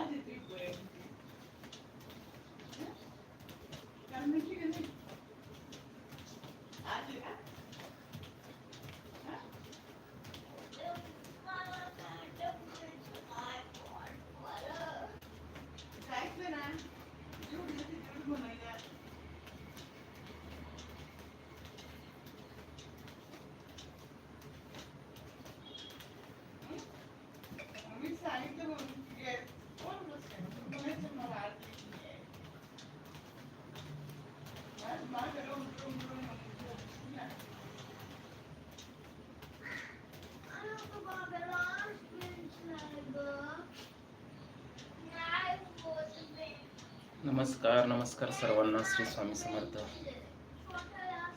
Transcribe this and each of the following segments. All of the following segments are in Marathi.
आज येते पोहे. हं? काल म्हटली का नाही? आज आहे का? हं? जायचं ना जेवढी येते तेवढी म्हणायला. हं? मी सांगितलं म्हणून की काय, कोण बसलं? म्हणायचं मला आरती आहे. माझं मागं राहून राहून राहून म्हणून ना. नमस्कार नमस्कार सर्वांना. श्री स्वामी समर्थ.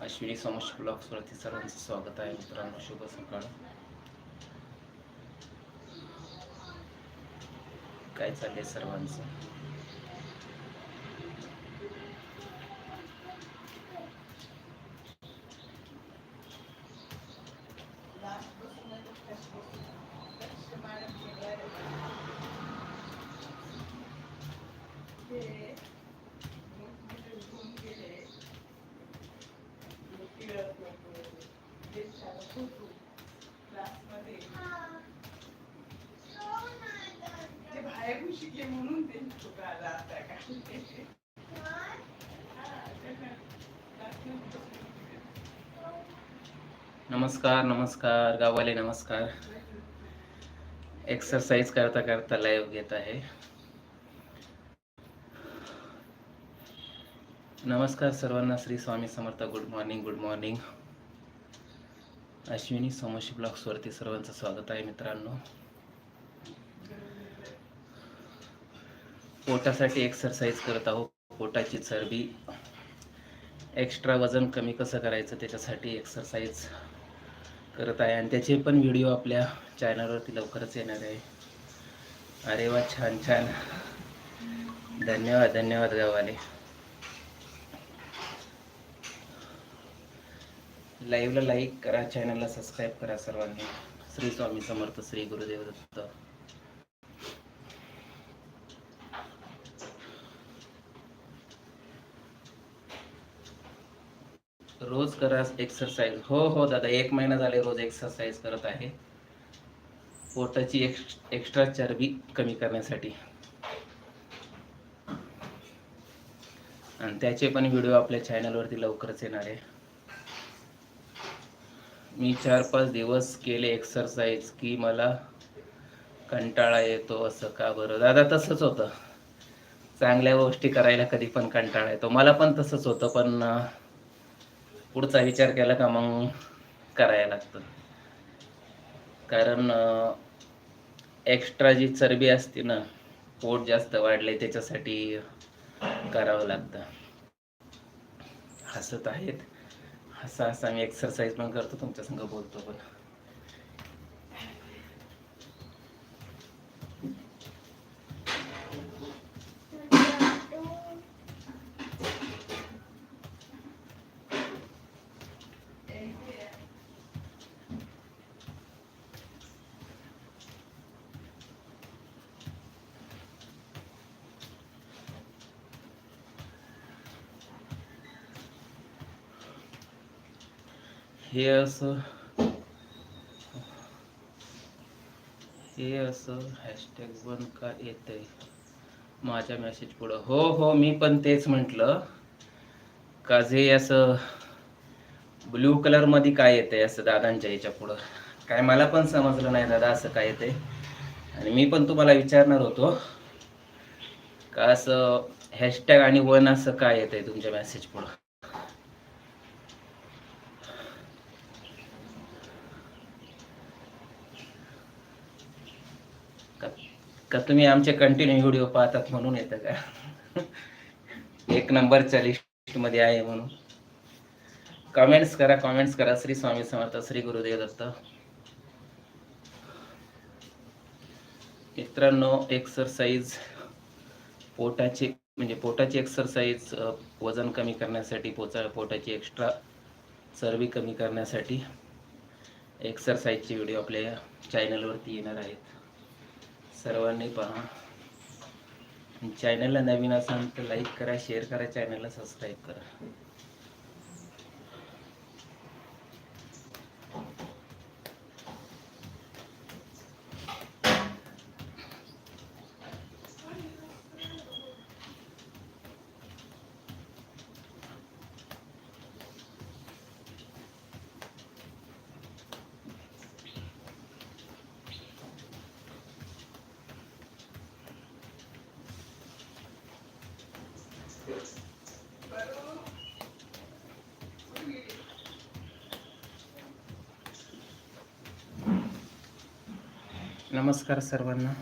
अश्विनी समोश ब्लॉग्सवरती सर्वांचं स्वागत आहे मित्रांनो. शुभ सकाळ. काय चाललंय सर्वांचं लास्ट बसून नाही तर कशी बसून. कशी मॅडम गेल्या रे बाई. ते मोठमोठे उठून गेले. मग तिला देशाला फोटो क्लासमध्ये ते बाहेरून शिकले म्हणून त्यांनी फोटो आला आता काय हा, त्यांना क्लासमध्ये बसून गेले. नमस्कार नमस्कार गावाले नमस्कार. एक्सरसाइज करता करता लाईव्ह घेत आहे. नमस्कार सर्वांना Shri Swami Samarth good morning good morning Ashwini Somshi ब्लॉग्सवरती सर्वांचं स्वागत आहे मित्रांनो. पोटासाठी एक्सरसाइज करत आहोत. पोटाची चरबी एक्स्ट्रा वजन कमी कसं करायचं त्याच्यासाठी एक्सरसाइज करत आहे. आणि त्याचे पण व्हिडिओ आपल्या चॅनलवरती लवकरच येणार आहे. अरे वा छान छान. धन्यवाद धन्यवाद गावाले. लाईव्हला लाईक करा चॅनलला सबस्क्राईब करा सर्वांनी. श्री स्वामी समर्थ श्री गुरुदेव दत्त. रोज करा एक्सरसाइज हो हो दादा. एक महिना झाले रोज एक्सरसाइज करत आहे. पोटाची एक्स एक्स्ट्रा चरबी कमी करण्यासाठी. आणि त्याचे पण व्हिडिओ आपल्या चॅनलवरती लवकरच येणार आहे. मी चार पाच दिवस केले एक्सरसाइज की मला कंटाळा येतो असं का बरं? दादा तसंच होतं. चांगल्या गोष्टी करायला कधी पण कंटाळा येतो. मला पण तसंच होतं पण पुढचा विचार केला का मग करायला लागतं. कारण एक्स्ट्रा जी चरबी असते ना पोट जास्त वाढले त्याच्यासाठी करावं लागतं. हसत आहेत. हसा हसा मी एक्सरसाइज पण करतो तुमच्या संग बोलतो पण. हे असं. हे असं हॅशटॅग वन का येतंय? माझ्या मेसेज पुढं. हो हो मी पण तेच म्हटलं. का जे असं ब्ल्यू कलरमध्ये काय येतंय असं दादांच्या याच्या पुढं? काय मला पण समजलं नाही दादा असं काय येतंय. आणि मी पण तुम्हाला विचारणार होतो का असं हॅशटॅग आणि वन असं काय येतंय तुमच्या मेसेज पुढं? का तुम्ही आमचे कंटिन्यू व्हिडिओ पाहतात म्हणून येतं का? एक नंबरच्या लिस्टमध्ये आहे म्हणून. कमेंट्स करा कमेंट्स करा. श्री स्वामी समर्थ श्री गुरुदेव दत्त. मित्रांनो एक्सरसाइज पोटाची म्हणजे पोटाची एक्सरसाइज वजन कमी करण्यासाठी पोचा पोटाची एक्स्ट्रा चरबी कमी करण्यासाठी एक्सरसाइजचे व्हिडिओ आपल्या चॅनलवरती येणार आहेत. सर्वांनी पहा. चॅनलला नवीन असाल तर लाईक करा शेअर करा चॅनलला सबस्क्राईब करा. नमस्कार सर्वांना.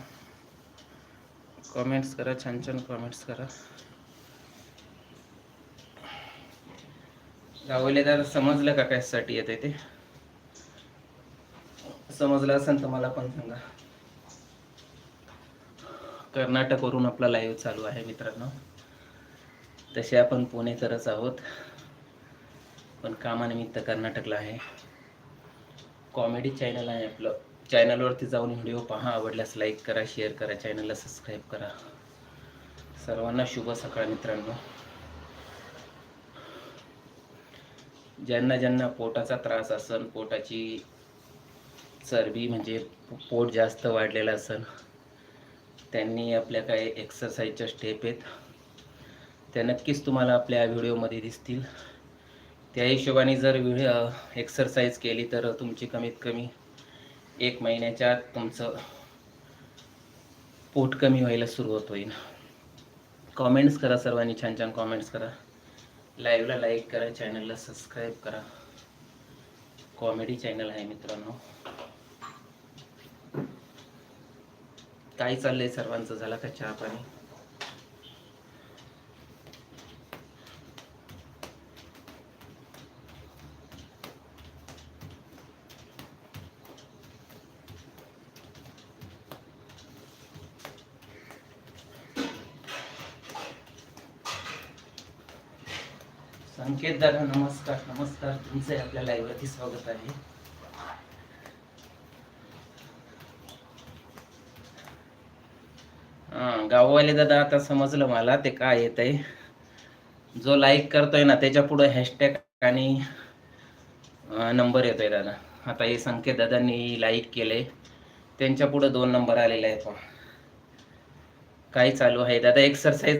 कमेंट्स करा छान छान कमेंट्स करा. गावले दादा समजलं का कशासाठी येते ते? समजलं असेल तर मला पण सांगा. कर्नाटकवरून आपला लाईव्ह चालू आहे मित्रांनो. तसे आपण पुणेकरच आहोत. पण कामानिमित्त कर्नाटकला आहे. कॉमेडी चॅनल आहे आपलं. चॅनलवरती जाऊन व्हिडिओ पहा आवडल्यास लाईक करा शेअर करा चॅनलला सबस्क्राईब करा. सर्वांना शुभ सकाळ मित्रांनो. ज्यांना ज्यांना पोटाचा त्रास असन पोटाची चरबी म्हणजे पोट जास्त वाढलेलं असन त्यांनी आपल्या काही एक्सरसाइजच्या स्टेप आहेत. त्या नक्कीच तुम्हाला आपल्या व्हिडिओमध्ये दिसतील. त्या हिशोबाने जर व्हिडिओ एक्सरसाइज केली तर तुमची कमीत कमी एक महिन्याच्या आत तुमचं पोट कमी व्हायला सुरुवात होईल कॉमेंट्स करा सर्वांनी छान छान कॉमेंट्स करा. लाईव्हला लाईक करा चॅनलला सबस्क्राईब करा. कॉमेडी चॅनल आहे मित्रांनो. काय चाललंय सर्वांचं? झाला का चहा पाणी? संकेत दादा नमस्कार नमस्कार. तुमचे आपल्या लाईव्हवरती स्वागत आहे. गाववाले दादा आता समजलं मला ते काय येत आहे जो लाईक करतोय ना त्याच्या पुढे हॅशटॅग आणि नंबर येतोय दादा. आता हे संकेत दादांनी लाईक केले. त्यांच्या पुढे दोन नंबर आलेले आहेत. पहा. काय चालू आहे. दादा एक्सरसाइज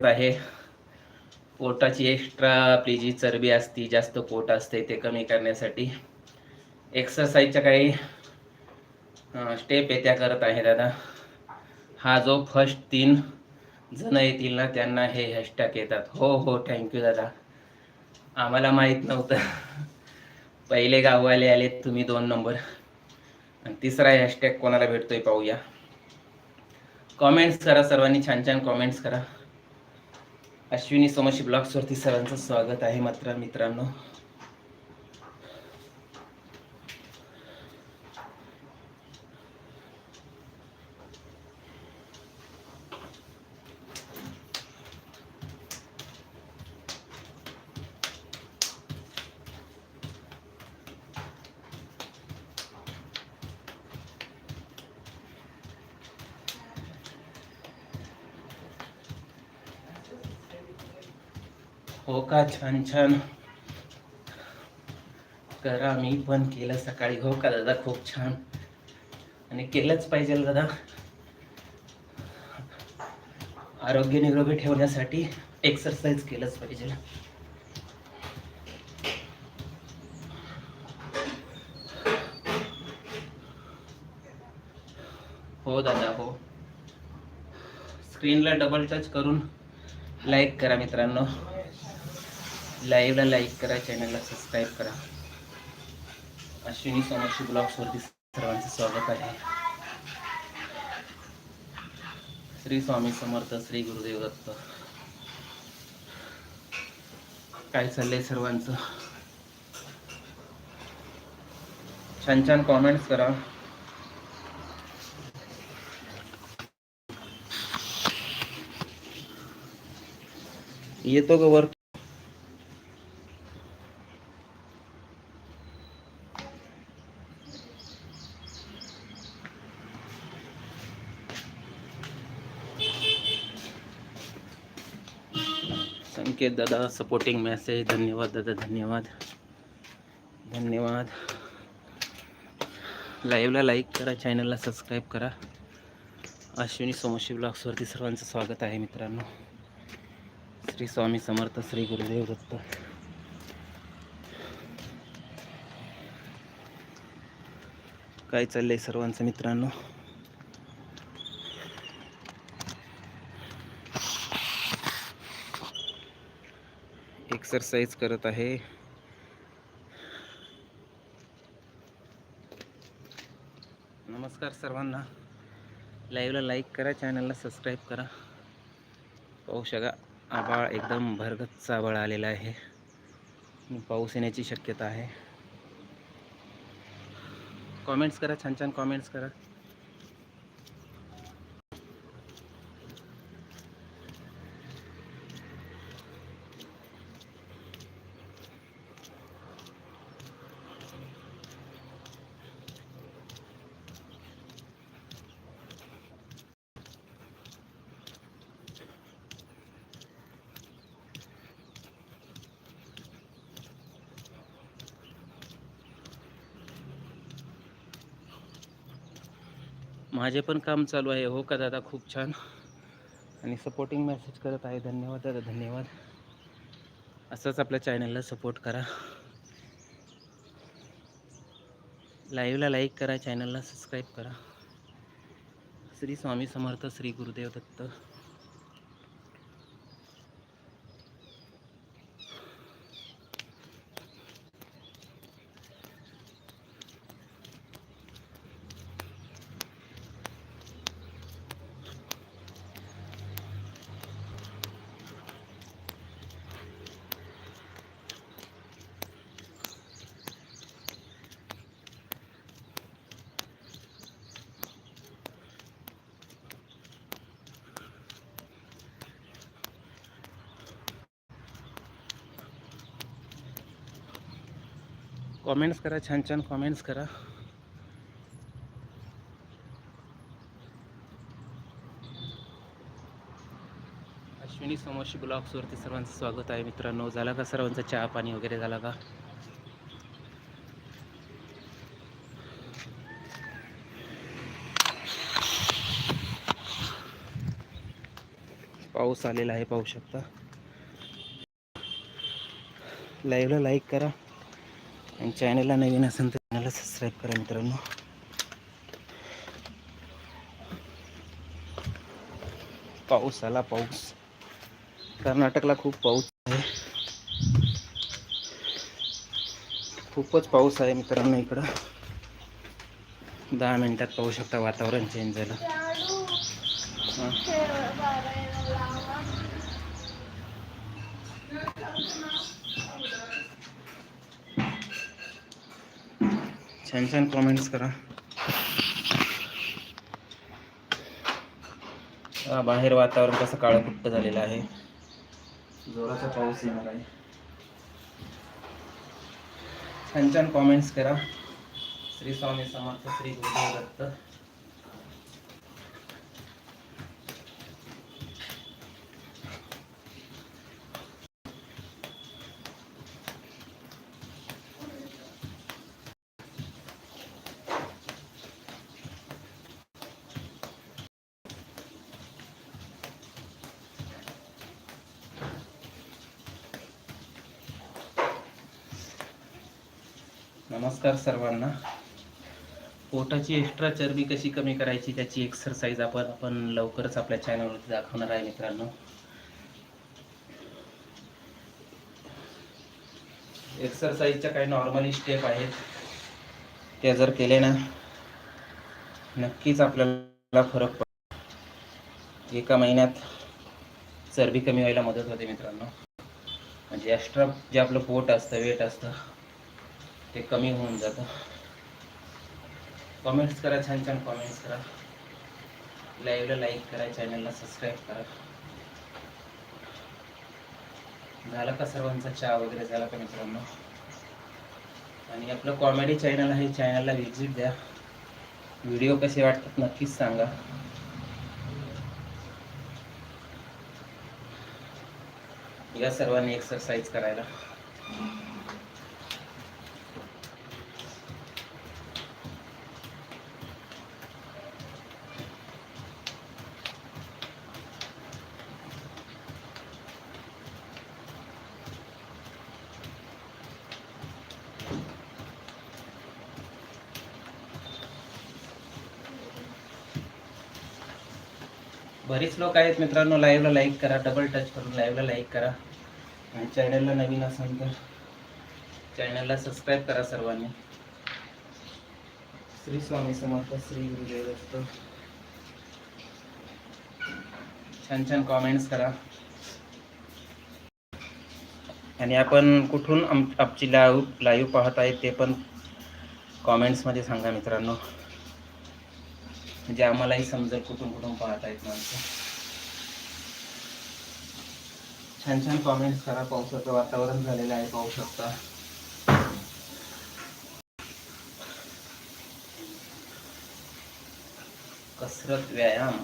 आहे. पोटाची एक्स्ट्रा आपली जी चरबी असती जास्त पोट असते ते कमी करण्यासाठी एक्सरसाइजच्या काही स्टेप येत्या करत आहे दादा. हा जो फर्स्ट तीन जण येतील ना त्यांना हे हॅशटॅग येतात. हो हो थँक्यू दादा. आम्हाला माहीत नव्हतं. पहिले गाववाले आले तुम्ही दोन नंबर आणि तिसरा हॅशटॅग कोणाला भेटतोय पाहूया. कॉमेंट्स करा सर्वांनी छान छान कॉमेंट्स करा. अश्विनी सोमाशी ब्लॉग्सवरती सर्वांचं स्वागत आहे मात्र मित्रांनो. हो का छान छान. करा मी पण केलं सकाळी. हो का दादा? खूप छान. आणि केलंच पाहिजे दादा. आरोग्य निरोगी ठेवण्यासाठी एक्सरसाइज केलंच पाहिजे. हो दादा हो. स्क्रीनला डबल टच करून लाईक करा मित्रांनो. लाईव्हला लाईक करा चॅनलला सबस्क्राईब करा. अश्विनी सोनाक्षी ब्लॉग्सवरती सर्वांचं स्वागत आहे. श्री स्वामी समर्थ श्री गुरुदेव दत्त. काय चाललंय सर्वांचं? छान छान कॉमेंट्स करा. येतो का वर. संकेत दादा सपोर्टिंग मेसेज धन्यवाद दादा धन्यवाद। धन्यवाद। लाईव्हला लाईक करा चॅनलला सबस्क्राईब करा. अश्विनी सोमशी ब्लॉग्सवरती सर्वांचं स्वागत आहे मित्रांनो. श्री स्वामी समर्थ श्री गुरुदेव दत्त. काय चाललंय सर्वांचं मित्रांनो? एक्सरसाइज करत आहे. नमस्कार सर्वांना. लाईव्हला लाईक करा चॅनलला सबस्क्राईब करा. पाहू शका आबाळ एकदम भरगच्च आबाळ आलेला आहे. पाऊस येण्याची शक्यता आहे. कॉमेंट्स करा छान छान कॉमेंट्स करा. माझे पण काम चालू आहे. हो का दादा? खूप छान. आणि सपोर्टिंग मेसेज करत आहे. धन्यवाद दादा धन्यवाद. असंच आपल्या चॅनलला सपोर्ट करा. लाईव्हला लाईक करा चॅनलला सबस्क्राईब करा. श्री स्वामी समर्थ श्री गुरुदेव दत्त. कॉमेंट्स करा छान छान कॉमेंट्स करा. अश्विनी समोरशी ब्लॉग्सवरती सर्वांचं स्वागत आहे मित्रांनो. झाला का सर्वांचा चहा पाणी वगैरे झाला का? पाऊस आलेला आहे पाहू शकता. लाईव्हला लाईक करा. आणि चॅनलला नवीन असेल तर चॅनलला सबस्क्राईब करा मित्रांनो. पाऊस आला पाऊस. कर्नाटकला खूप पाऊस आहे. खूपच पाऊस आहे मित्रांनो इकडं. दहा मिनटात पाहू शकता वातावरण चेंज झालं. छान छान कॉमेंट्स करा. बाहेर वातावरण कसं काळं कुट्ट झालेलं आहे? जोराचा पाऊस येणार आहे. छान छान कॉमेंट्स करा. श्री स्वामी समर्थ श्री गुरुदेव दत्त. नमस्कार सर्वांना. पोटाची एक्स्ट्रा चरबी कशी कमी करायची त्याची एक्सरसाइज आपण आपण लवकरच आपल्या चॅनलवरती दाखवणार आहे मित्रांनो. एक्सरसाइजच्या काही नॉर्मली स्टेप आहेत. त्या जर केले ना नक्कीच आपल्याला फरक एका महिन्यात चरबी कमी व्हायला मदत होते मित्रांनो. म्हणजे एक्स्ट्रा जे आपलं पोट असतं वेट असतं ते कमी होऊन जातं. कमेंट्स करा छान छान कमेंट्स करा. लाईव्हला लाईक करा चॅनलला सबस्क्राईब करा. झाला का सर्वांचा चहा वगैरे झाला का मित्रांनो? आणि आपलं कॉमेडी चॅनल आहे चॅनलला व्हिजिट द्या. व्हिडिओ कसे वाटतात नक्कीच सांगा. या सर्वांनी एक्सरसाइज करायला. बरीच लोक आहेत मित्रांनो लाईव्हला लाईक करा डबल टच करून लाईव्हला लाईक करा. आणि चॅनलला नवीन असाल तर चॅनलला सबस्क्राईब करा सर्वांनी. श्री स्वामी समर्थ श्री गुरुदेव दत्त. छान छान कॉमेंट्स करा. आणि आपण कुठून आमची लाईव्ह लाईव्ह पाहत आहे ते पण कॉमेंट्समध्ये सांगा मित्रांनो. म्हणजे आम्हालाही समजेल कुठून कुठून पाहत आहेत माणसं छान छान कॉमेंट्स करा. पावसाचं वातावरण झालेलं आहे पाहू शकता. कसरत व्यायाम.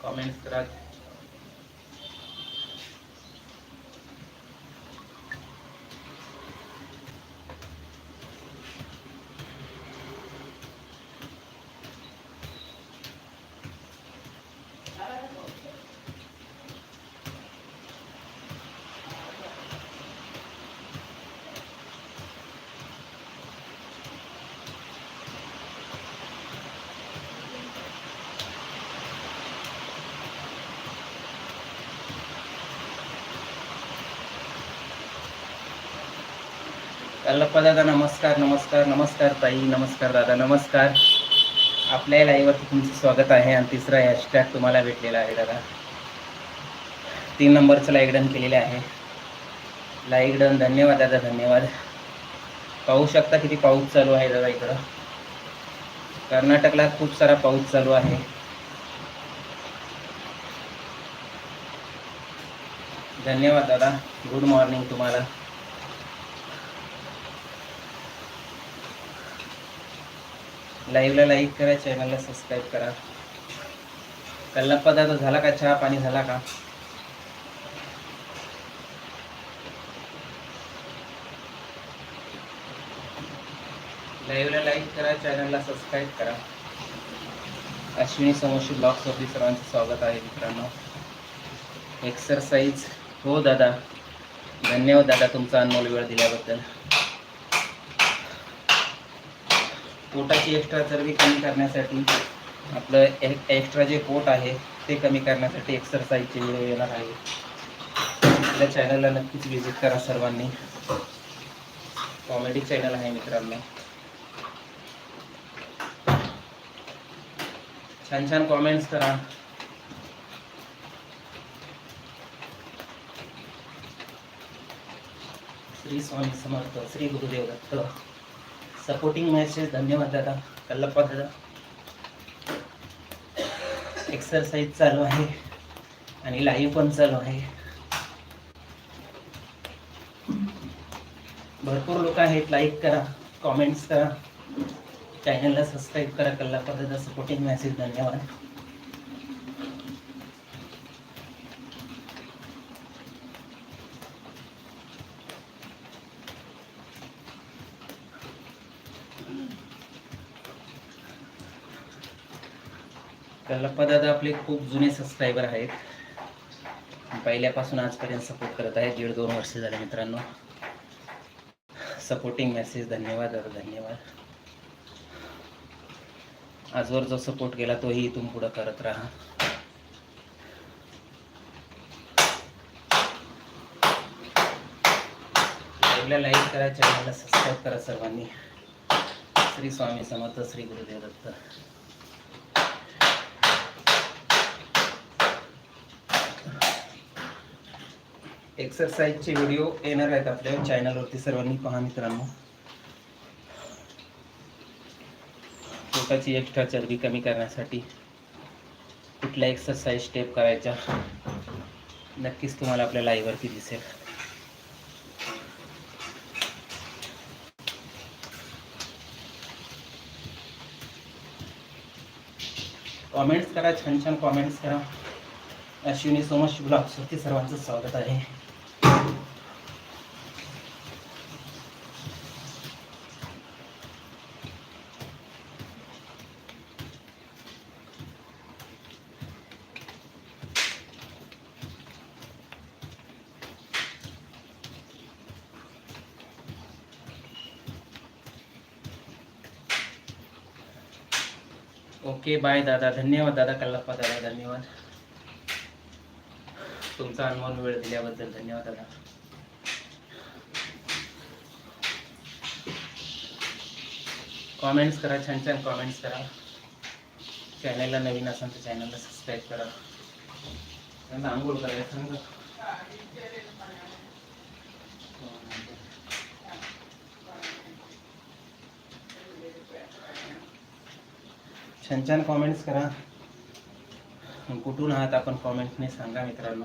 कॉमेंट्स करा. दादा नमस्कार नमस्कार नमस्कार ताई नमस्कार दादा नमस्कार. आपल्या लाईव्हवरती तुमचं स्वागत आहे आणि तिसरा हॅशटॅग तुम्हाला भेटलेला आहे दादा. तीन नंबरचं लाईक डन केलेले आहे. लाईक डन धन्यवाद दादा धन्यवाद. पाहू शकता किती पाऊस चालू आहे दादा इकडं. कर्नाटकला खूप सारा पाऊस चालू आहे. धन्यवाद दादा. गुड मॉर्निंग तुम्हाला. लाईव्हला लाईक करा चॅनलला सबस्क्राईब करा. कल्लप्पा दादा झाला का चहा? पाणी झाला का? लाईव्हला लाईक करा चॅनलला सबस्क्राईब करा. अश्विनी समोशी ब्लॉग्स वरती सर्वांचं स्वागत आहे मित्रांनो. एक्सरसाइज हो दादा. धन्यवाद दादा तुमचा अनमोल वेळ दिल्याबद्दल. पोटाची एक्स्ट्रा चरबी कमी करण्यासाठी आपलं एक एक्स्ट्रा जे पोट आहे ते कमी करण्यासाठी एक्सरसाइजचे व्हिडिओ येणार आहे. आपल्या चॅनलला नक्कीच व्हिजिट करा सर्वांनी. कॉमेडी चॅनल आहे मित्रांनो. छान छान कॉमेंट्स करा. श्री स्वामी समर्थ श्री गुरुदेव दत्त. सपोर्टिंग मेसेज धन्यवाद दादा. कल्लप्पा दादा. एक्सरसाइज चालू आहे. आणि लाईव्ह पण चालू आहे. भरपूर लोक आहेत. लाईक करा कॉमेंट्स करा. चॅनलला सबस्क्राईब करा कल्लप्पा दादा. सपोर्टिंग मेसेज धन्यवाद. कल्लप्पा दादा आपले खूप जुने सबस्क्रायबर आहेत. पहिल्यापासून आजपर्यंत सपोर्ट करत आहेत. दीड दोन वर्ष झाले मित्रांनो. सपोर्टिंग मेसेज धन्यवाद दादा धन्यवाद. आजवर जो सपोर्ट केला तोही इथून पुढं करत राहा. आपल्या लाईक करा चॅनलला सबस्क्राईब करा सर्वांनी. श्री स्वामी समर्थ श्री गुरुदेव दत्त. एक्सरसाइजचे व्हिडिओ येणार आहेत आपल्या चॅनलवरती सर्वांनी पहा मित्रांनो. पोटाची एक्स्ट्रा चरबी कमी करण्यासाठी कुठल्या एक्सरसाइज स्टेप करायच्या नक्कीच तुम्हाला आपल्या लाईव्हवरती दिसेल. कॉमेंट्स करा छान छान कॉमेंट्स करा. अश्विनी सोमश ब्लॉग्सवरती सर्वांचं स्वागत आहे. ओके बाय दादा. धन्यवाद दादा. कल्लप्पा दादा धन्यवाद. तुमचा अनमोल वेळ दिल्याबद्दल धन्यवाद दादा. कॉमेंट्स करा छान छान कॉमेंट्स करा. चॅनलला नवीन असाल तर चॅनलला सबस्क्राईब करा. त्यांना आंघोळ करायला सांगा. छान छान कॉमेंट्स करा. कुठून आहात आपण कॉमेंटने सांगा मित्रांनो.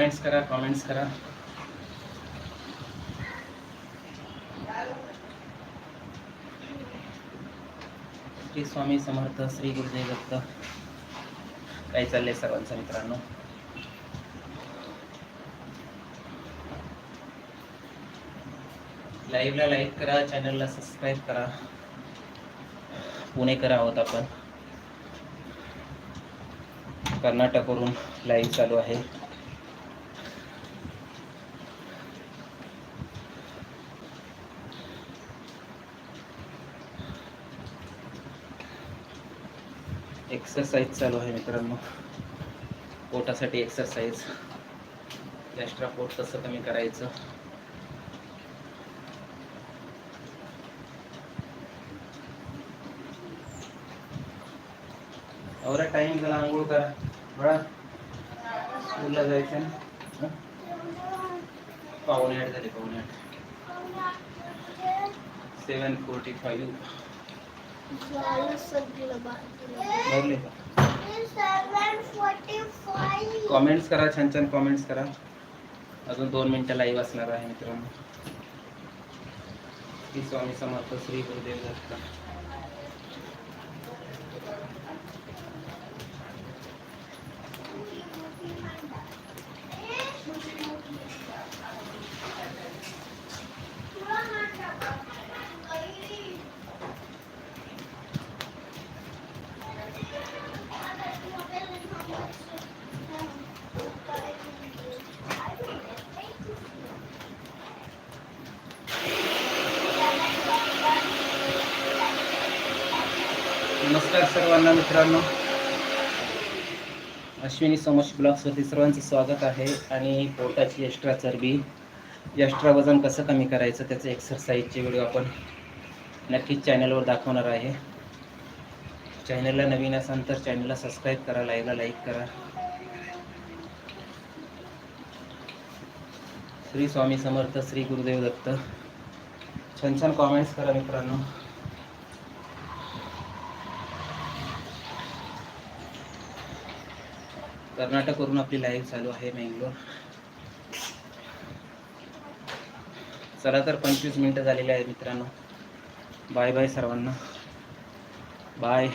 कमेंट्स करा कमेंट्स करा. श्री स्वामी समर्थ श्री गुरुदेव दत्त. काय चाललंय सर्वांचं मित्रांनो? लाईव्हला लाईक करा चॅनलला सबस्क्राईब करा. पुणेकर आहोत आपण. कर्नाटकवरून लाईव्ह चालू आहे. एक्सरसाइज चालू आहे मित्रांनो. पोटासाठी एक्सरसाइज एक्स्ट्रा पोट कसं कमी करायचं. एवढा टाइम झाला आंघोळ करा. बळा स्कूलला जायचं ना पावणे आठ झाले पावणे आठ. सेवन फोर्टी फाईव्ह भरले का कॉमेंट्स करा छान छान कॉमेंट्स करा. अजून दोन मिनटं लाईव्ह असणार आहे मित्रांनो. श्री स्वामी समर्थ श्री गुरुदेव दत्ता नमस्कार सर्वांना मित्रांनो अश्विनी समोश ब्लॉग्सवरती सर्वांचं स्वागत आहे. आणि पोटाची एक्स्ट्रा चरबी एक्स्ट्रा वजन कसं कमी करायचं त्याचं एक्सरसाइजचे व्हिडिओ आपण नक्कीच चॅनलवर दाखवणार आहे. चॅनलला नवीन असाल तर चॅनलला सबस्क्राईब करा लाईव्हला लाईक करा. श्री स्वामी समर्थ श्री गुरुदेव दत्त. छान छान कॉमेंट्स करा मित्रांनो. कर्नाटकवरून आपली लाईव्ह चालू आहे मेंगलोर चला तर पंचवीस मिनिटं झालेली आहेत मित्रांनो. बाय बाय सर्वांना. बाय